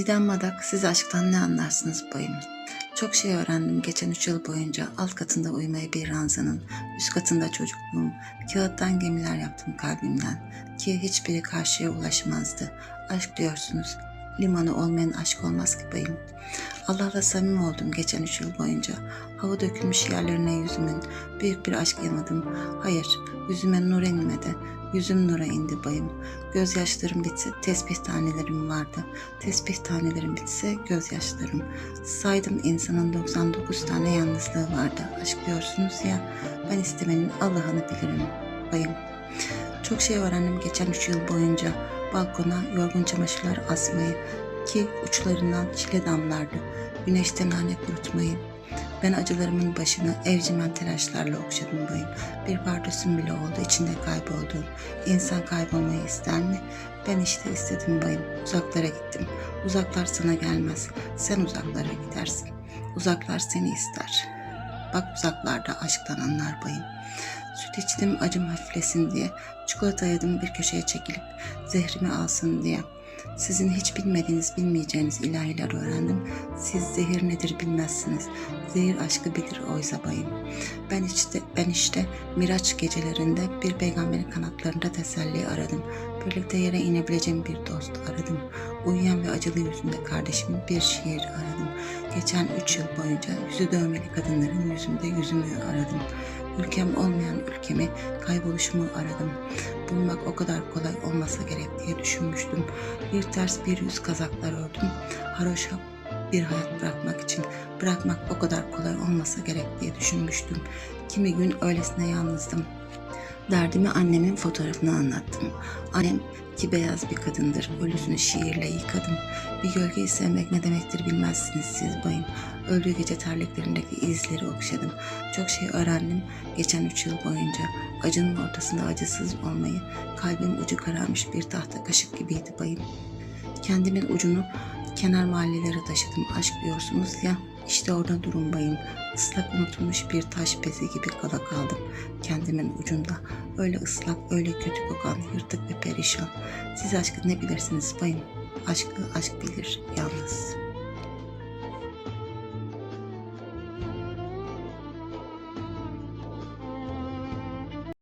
Didem Madak, siz aşktan ne anlarsınız bayım? Çok şey öğrendim geçen üç yıl boyunca. Alt katında uyumayı bir ranzanın, üst katında çocukluğum. Kağıttan gemiler yaptım kalbimden. Ki hiçbiri karşıya ulaşmazdı. Aşk diyorsunuz. Limanı olmayan aşk olmaz ki bayım. Allah'la samimi oldum geçen üç yıl boyunca. Hava dökülmüş yerlerine yüzümün. Büyük bir aşk yamadım. Hayır, yüzüme nur inmedi. Yüzüm nura indi bayım. Gözyaşlarım bitse tesbih tanelerim vardı. Tesbih tanelerim bitse gözyaşlarım. Saydım insanın 99 tane yalnızlığı vardı. Aşk diyorsunuz ya, ben istemenin Allah'ını bilirim bayım. Çok şey öğrendim geçen üç yıl boyunca. Balkona yorgun çamaşırlar asmayı ki uçlarından çile damlardı. Güneşten nane kurutmayı. Ben acılarımın başını evcimen telaşlarla okşadım bayım. Bir pardösüm bile oldu içinde kayboldu. İnsan kaybolmayı ister mi? Ben işte istedim bayım. Uzaklara gittim. Uzaklar sana gelmez. Sen uzaklara gidersin. Uzaklar seni ister. Bak uzaklarda aşktan anlar bayım. Süt içtim acım hafiflesin diye. Çikolata yedim bir köşeye çekilip zehrimi alsın diye. Sizin hiç bilmediğiniz, bilmeyeceğiniz ilahiler öğrendim. Siz zehir nedir bilmezsiniz. Zehir aşkı bilir oysa bayım. Ben işte, ben işte Miraç gecelerinde bir peygamberin kanatlarında teselli aradım. Birlikte yere inebileceğim bir dost aradım. Uyuyan ve acılı yüzünde kardeşimin bir şiir aradım. Geçen üç yıl boyunca yüzü dövmeli kadınların yüzünde yüzümü aradım. Ülkem olmayan ülkemi, kayboluşumu aradım. Bulmak o kadar kolay olmasa gerek diye düşünmüştüm. Bir ters bir yüz kazaklar ördüm. Haroşa bir hayat bırakmak için bırakmak o kadar kolay olmasa gerek diye düşünmüştüm. Kimi gün öylesine yalnızdım. Derdimi annemin fotoğrafını anlattım. Annem ki beyaz bir kadındır. Ölüsünü şiirle yıkadım. Bir gölgeyi sevmek ne demektir bilmezsiniz siz bayım. Öldüğü gece terliklerindeki izleri okşadım. Çok şey öğrendim geçen üç yıl boyunca. Acının ortasında acısız olmayı, kalbim ucu kararmış bir tahta kaşık gibiydi bayım. Kendimin ucunu kenar mahallelere taşıdım. Aşk diyorsunuz ya, işte orada durun bayım. Islak unutulmuş bir taş bezi gibi kala kaldım. Kendimin ucunda. Öyle ıslak, öyle kötü kokan, yırtık ve perişan. Siz aşkı ne bilirsiniz bayım? Aşkı aşk bilir yalnız.''